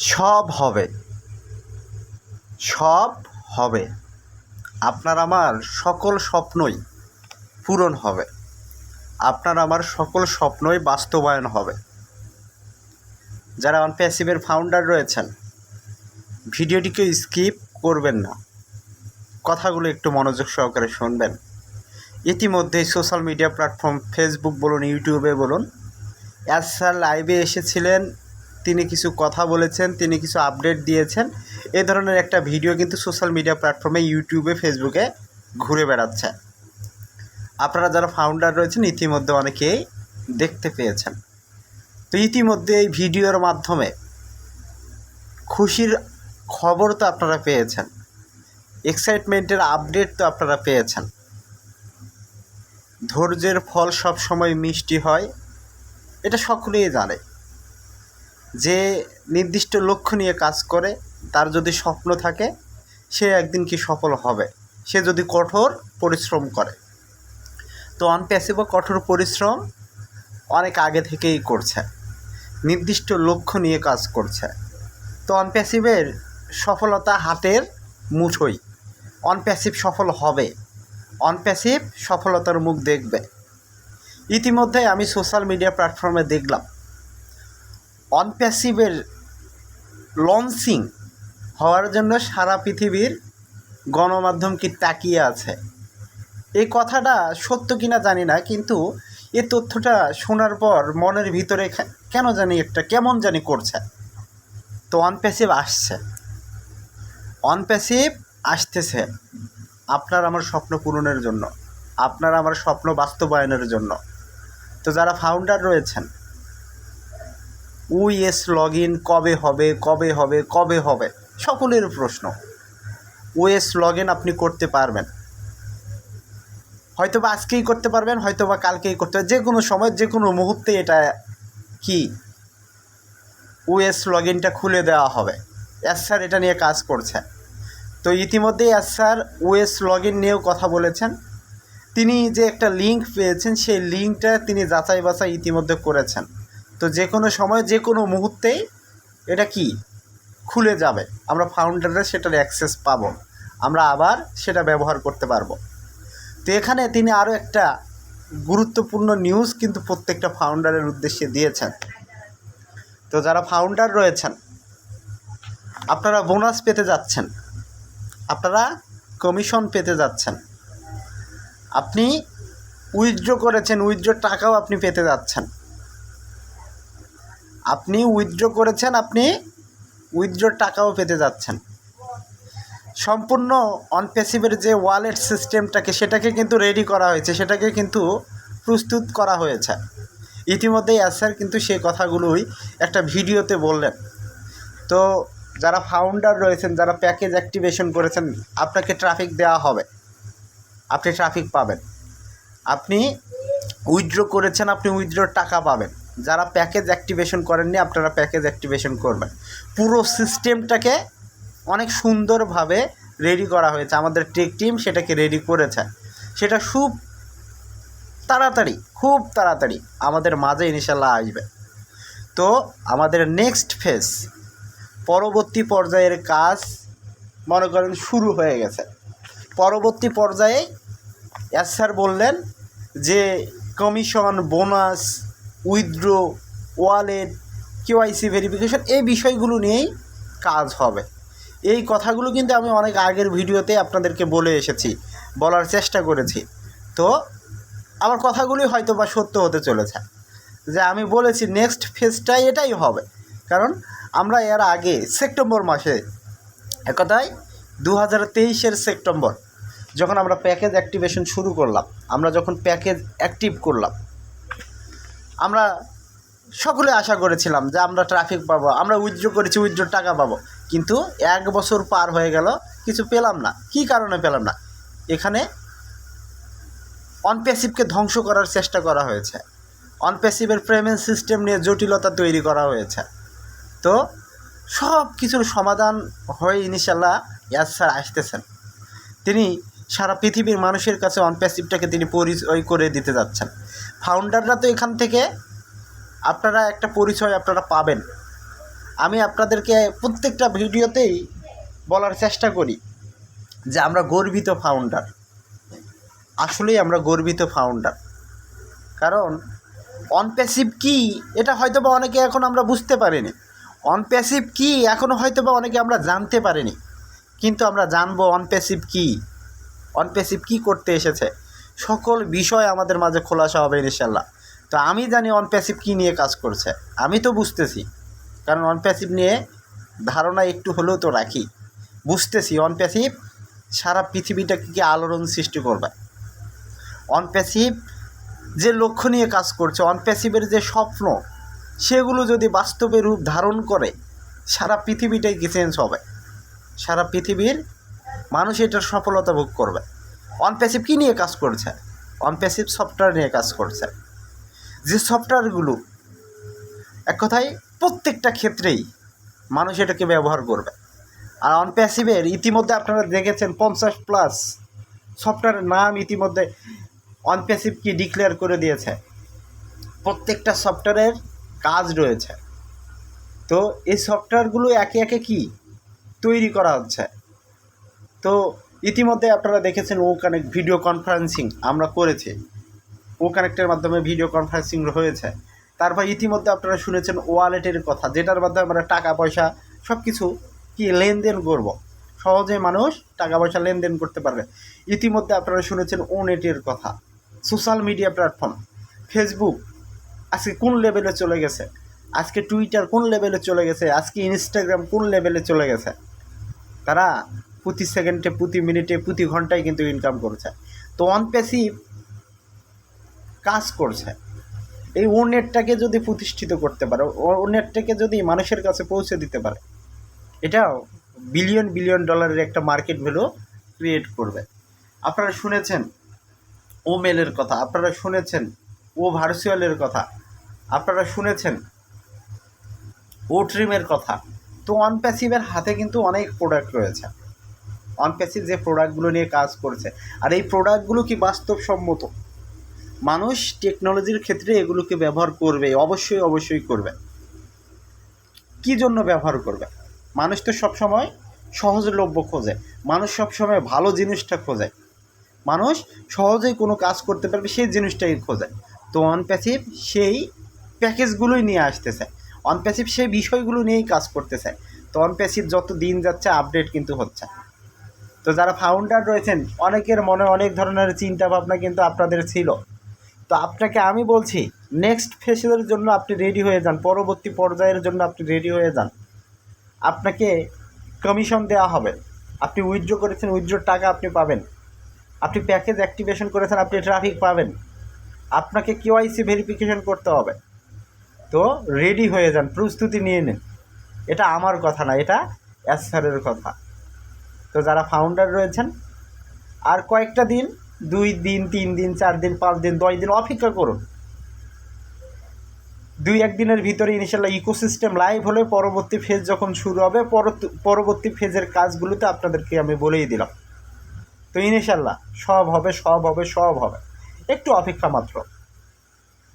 সব হবে। সব হবে। আপনার আমার সকল স্বপ্নই পূরণ হবে। আপনার আমার সকল স্বপ্নই বাস্তবায়ন হবে। যারা অনপ্যাসিভের ফাউন্ডার রয়েছেন, ভিডিওটিকে স্কিপ করবেন না। কথাগুলো একটু মনোযোগ সহকারে শুনবেন। ইতিমধ্যেই সোশ্যাল মিডিয়া প্ল্যাটফর্ম ফেসবুক বলুন ইউটিউবে বলুন অ্যাজ স্যার লাইভে এসেছিলেন তিনি কিছু কথা বলেছেন, তিনি কিছু আপডেট দিয়েছেন। এ ধরনের একটা ভিডিও কিন্তু সোশ্যাল মিডিয়া প্ল্যাটফর্মে ইউটিউবে ফেসবুকে ঘুরে বেড়াচ্ছে। আপনারা যারা ফাউন্ডার রয়েছেন, ইতিমধ্যে অনেকেই দেখতে পেয়েছেন। তো ইতিমধ্যে এই ভিডিওর মাধ্যমে খুশির খবর তো আপনারা পেয়েছেন। এক্সাইটমেন্টের আপডেট তো আপনারা পেয়েছেন। ধৈর্যের ফল সব সময় মিষ্টি হয়, এটা সকলেই জানে। যে নির্দিষ্ট লক্ষ্য নিয়ে কাজ করে, তার যদি স্বপ্ন থাকে, সে একদিন কি সফল হবে? সে যদি কঠোর পরিশ্রম করে। তো অনপ্যাসিভও কঠোর পরিশ্রম অনেক আগে থেকেই করছে। নির্দিষ্ট লক্ষ্য নিয়ে কাজ করছে। তো অনপ্যাসিভের সফলতা হাতের মুঠোই। অনপ্যাসিভ সফল হবে। অনপ্যাসিভ সফলতার মুখ দেখবে। ইতিমধ্যে আমি সোশ্যাল মিডিয়া প্ল্যাটফর্মে দেখলাম। অনপ্যাসিভের লঞ্চিং হওয়ার জন্য সারা পৃথিবীর গণমাধ্যম কি তাকিয়ে আছে? এই কথাটা সত্য কিনা জানি না, কিন্তু এ তথ্যটা শোনার পর মনের ভিতরে কেন জানি একটা, কেমন জানি করছে। তো অনপ্যাসিভ আসছে। অনপ্যাসিভ আসতেছে আপনার আমার স্বপ্ন পূরণের জন্য, আপনার আমার স্বপ্ন বাস্তবায়নের জন্য। তো যারা ফাউন্ডার রয়েছেন উইএস লগ ইন কবে হবে কবে হবে কবে হবে? সকলের প্রশ্ন। ওএস লগ ইন আপনি করতে পারবেন। হয়তো বা আজকেই করতে পারবেন হয়তো বা কালকেই করতে পারবেন। যে কোনো সময় যে কোনো মুহূর্তে এটা কি? ওএস লগ ইনটা খুলে দেওয়া হবে। এস স্যার এটা নিয়ে কাজ করছে। তো ইতিমধ্যেই S sir OS log in নিয়েও কথা বলেছেন। তিনি যে একটা লিঙ্ক পেয়েছেন, সেই লিঙ্কটা তিনি যাচাই বাছাই ইতিমধ্যে করেছেন। তো যে কোনো সময়, যে কোনো মুহূর্তেই এটা কি? খুলে যাবে। আমরা ফাউন্ডারে সেটার অ্যাক্সেস পাবো। আমরা আবার সেটা ব্যবহার করতে পারব। তো এখানে তিনি আরও একটা গুরুত্বপূর্ণ নিউজ কিন্তু প্রত্যেকটা ফাউন্ডারের উদ্দেশ্যে দিয়েছেন। তো যারা ফাউন্ডার রয়েছেন, আপনারা বোনাস পেতে যাচ্ছেন। আপনারা কমিশন পেতে যাচ্ছেন। আপনি উইথড্র করেছেন উইথড্র টাকাও আপনি পেতে যাচ্ছেন। আপনি উইথড্র করেছেন, আপনি উইথড্র টাকাও পেতে যাচ্ছেন। সম্পূর্ণ অনপ্যাসিভের যে ওয়ালেট সিস্টেমটাকে সেটাকে কিন্তু রেডি করা হয়েছে, সেটাকে কিন্তু প্রস্তুত করা হয়েছে। ইতিমধ্যেই স্যার কিন্তু সেই কথাগুলোই একটা ভিডিওতে বললেন। তো যারা ফাউন্ডার রয়েছেন, যারা প্যাকেজ অ্যাক্টিভেশন করেছেন, আপনাকে ট্রাফিক দেওয়া হবে। আপনি ট্রাফিক পাবেন। আপনি উইথড্র করেছেন, আপনি উইথড্রর টাকা পাবেন। যারা প্যাকেজ অ্যাক্টিভেশন করেননি, আপনারা প্যাকেজ অ্যাক্টিভেশন করবেন। পুরো সিস্টেমটাকে অনেক সুন্দরভাবে রেডি করা হয়েছে। আমাদের টেক টিম সেটাকে রেডি করেছে। সেটা খুব তাড়াতাড়ি খুব তাড়াতাড়ি আমাদের মাঝে ইনশাল্লাহ আসবে। তো আমাদের নেক্সট ফেজ পরবর্তী পর্যায়ের কাজ মনে করেন শুরু হয়ে গেছে। পরবর্তী পর্যায়ে এস স্যার বললেন যে commission bonus withdraw wallet KYC verification এই বিষয়গুলো নিয়েই কাজ হবে। এই কথাগুলো কিন্তু আমি অনেক আগের ভিডিওতে আপনাদেরকে বলে এসেছি, বলার চেষ্টা করেছি। তো, আমার কথাগুলি হয়তো বা সত্য হতে চলেছে। যে আমি বলেছি নেক্সট ফেজটাই এটাই হবে। কারণ আমরা এর আগে সেপ্টেম্বর মাসে একথায় দু হাজার তেইশের সেপ্টেম্বর, যখন আমরা প্যাকেজ অ্যাক্টিভেশন শুরু করলাম, আমরা যখন প্যাকেজ অ্যাক্টিভ করলাম আমরা সকলে আশা করেছিলাম যে আমরা ট্রাফিক পাবো, আমরা উইথড্র করেছি উইথড্র টাকা পাবো। কিন্তু এক বছর পার হয়ে গেল, কিছু পেলাম না। কী কারণে পেলাম না? এখানে অনপ্যাসিভকে ধ্বংস করার চেষ্টা করা হয়েছে। অনপ্যাসিভের পেমেন্ট সিস্টেম নিয়ে জটিলতা তৈরি করা হয়েছে। তো সব কিছুর সমাধান হয়ে ইনশাল্লাহ ইয়াস স্যার আসতেছেন। তিনি সারা পৃথিবীর মানুষের কাছে অনপ্যাসিভটাকে তিনি পরিচয় করে দিতে যাচ্ছেন। ফাউন্ডাররা তো এখান থেকে আপনারা একটা পরিচয় আপনারা পাবেন। আমি আপনাদেরকে প্রত্যেকটা ভিডিওতেই বলার চেষ্টা করি যে আমরা গর্বিত ফাউন্ডার আসলেই আমরা গর্বিত ফাউন্ডার কারণ অনপ্যাসিভ কি, এটা হয়তো বা অনেকে এখন আমরা বুঝতে পারিনি। অনপ্যাসিভ কি এখনও হয়তো বা অনেকে আমরা জানতে পারিনি। কিন্তু আমরা জানব অনপ্যাসিভ কি। অনপ্যাসিভ কি করতে এসেছে? সকল বিষয় আমাদের মাঝে খোলাসা হবে ইনশাল্লাহ তো আমি জানি অনপ্যাসিভ কী নিয়ে কাজ করছে। আমি তো বুঝতেছি। কারণ অনপ্যাসিভ নিয়ে ধারণা একটু হলেও তো রাখি। বুঝতেছি অনপ্যাসিভ সারা পৃথিবীটাকে কি আলোড়ন সৃষ্টি করবে। অনপ্যাসিভ যে লক্ষ্য নিয়ে কাজ করছে অনপ্যাসিভের যে স্বপ্ন, সেগুলো যদি বাস্তবে রূপ ধারণ করে, সারা পৃথিবীটাই কি চেঞ্জ হবে? সারা পৃথিবীর মানুষ এটার সফলতা ভোগ করবে। অনপ্যাসিভ কী নিয়ে কাজ করছে? অনপ্যাসিভ সফটওয়্যার নিয়ে কাজ করছে। যে সফটওয়্যারগুলো এক কথায় প্রত্যেকটা ক্ষেত্রেই মানুষ এটাকে ব্যবহার করবে। আর অনপ্যাসিভের ইতিমধ্যে আপনারা দেখেছেন পঞ্চাশ প্লাস সফটওয়্যারের নাম ইতিমধ্যে অনপ্যাসিভ কি ডিক্লেয়ার করে দিয়েছে? প্রত্যেকটা সফটওয়্যারের কাজ রয়েছে। তো এই সফটওয়্যারগুলো একে একে কি? তৈরি করা হচ্ছে। তো ইতিমধ্যে আপনারা দেখেছেন ও কানেক্ট ভিডিও কনফারেন্সিং আমরা করেছি। ও কানেক্টের মাধ্যমে ভিডিও কনফারেন্সিং হয়েছে। তারপর ইতিমধ্যে আপনারা শুনেছেন ওয়ালেটের কথা, যেটার মাধ্যমে আমরা টাকা পয়সা সব কিছু কি লেনদেন করব। সহজে মানুষ টাকা পয়সা লেনদেন করতে পারবে। ইতিমধ্যে আপনারা শুনেছেন ও নেটের কথা, সোশ্যাল মিডিয়া প্ল্যাটফর্ম ফেসবুক আজকে কোন লেভেলে চলে গেছে? আজকে টুইটার কোন লেভেলে চলে গেছে? আজকে ইনস্টাগ্রাম কোন লেভেলে চলে গেছে? তারা প্রতি সেকেন্ডে, প্রতি মিনিটে, প্রতি ঘন্টায় কিন্তু ইনকাম করছে। তো অনপ্যাসিভ কাজ করছে। এই ও নেটটাকে যদি প্রতিষ্ঠিত করতে পারে ও নেটটাকে যদি মানুষের কাছে পৌঁছে দিতে পারে এটাও বিলিয়ন বিলিয়ন ডলারের একটা মার্কেট ভ্যালু ক্রিয়েট করবে। আপনারা শুনেছেন ও মেলের কথা, আপনারা শুনেছেন ও ভার্চুয়ালের কথা, আপনারা শুনেছেন ও ট্রিমের কথা। তো অনপ্যাসিভের হাতে কিন্তু অনেক প্রোডাক্ট রয়েছে। অনপ্যাসিভ যে প্রোডাক্টগুলো নিয়ে কাজ করছে। আর এই প্রোডাক্টগুলো কি বাস্তবসম্মত? মানুষ টেকনোলজির ক্ষেত্রে এগুলোকে ব্যবহার করবে, অবশ্যই অবশ্যই করবে। কি জন্য ব্যবহার করবে? মানুষ তো সবসময় সহজলভ্য খোঁজে। মানুষ সবসময় ভালো জিনিসটা খোঁজে। মানুষ সহজেই কোনো কাজ করতে পারবে, সেই জিনিসটাই খোঁজে। তো অনপ্যাসিভ সেই প্যাকেজগুলোই নিয়ে আসতেছে। অনপ্যাসিভ সেই বিষয়গুলো নিয়েই কাজ করতেছে। তো অনপ্যাসিভ যত দিন যাচ্ছে আপডেট কিন্তু হচ্ছে। তো যারা ফাউন্ডার রয়েছেন, অনেকের মনে অনেক ধরনের চিন্তা ভাবনা কিন্তু আপনাদের ছিল। তো আপনাকে আমি বলছি নেক্সট ফেসের জন্য আপনি রেডি হয়ে যান, পরবর্তী পর্যায়ের জন্য আপনি রেডি হয়ে যান। আপনাকে কমিশন দেওয়া হবে। আপনি উইথড্র করেছেন উইথড্রোর টাকা আপনি পাবেন। আপনি প্যাকেজ অ্যাক্টিভেশন করেছেন, আপনি ট্রাফিক পাবেন। আপনাকে কেওয়াইসি ভেরিফিকেশন করতে হবে। তো রেডি হয়ে যান, প্রস্তুতি নিয়ে নিন। এটা আমার কথা না, এটা এস স্যারের কথা। তো যারা ফাউন্ডার রয়েছেন, আর কয়েকটা দিন, দুই দিন, তিন দিন, চার দিন, পাঁচ দিন, দশ দিন অপেক্ষা করুন। দুই একদিনের ভিতরে ইনশাল্লাহ ইকোসিস্টেম লাইভ হলে পরবর্তী ফেজ যখন শুরু হবে পরবর্তী- ফেজের কাজগুলোতে আপনাদেরকে আমি বলেই দিলাম। তো ইনশাল্লাহ সব হবে সব হবে সব হবে। একটু অপেক্ষা মাত্র।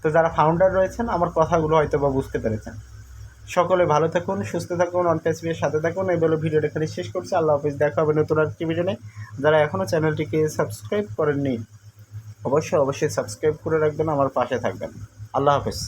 তো যারা ফাউন্ডার রয়েছেন, আমার কথাগুলো হয়তো বা বুঝতে পেরেছেন। সকলে ভালো থাকুন, সুস্থ থাকুন অনপ্যাসিভের সাথে থাকুন। এই বলে ভিডিওটা এখানে শেষ করছি। আল্লাহ হাফিজ। দেখা হবে নতুন একটি ভিডিওনে যারা এখনও চ্যানেলটিকে সাবস্ক্রাইব করেননি, অবশ্যই অবশ্যই সাবস্ক্রাইব করে রাখবেন, আমার পাশে থাকবেন। আল্লাহ হাফিজ।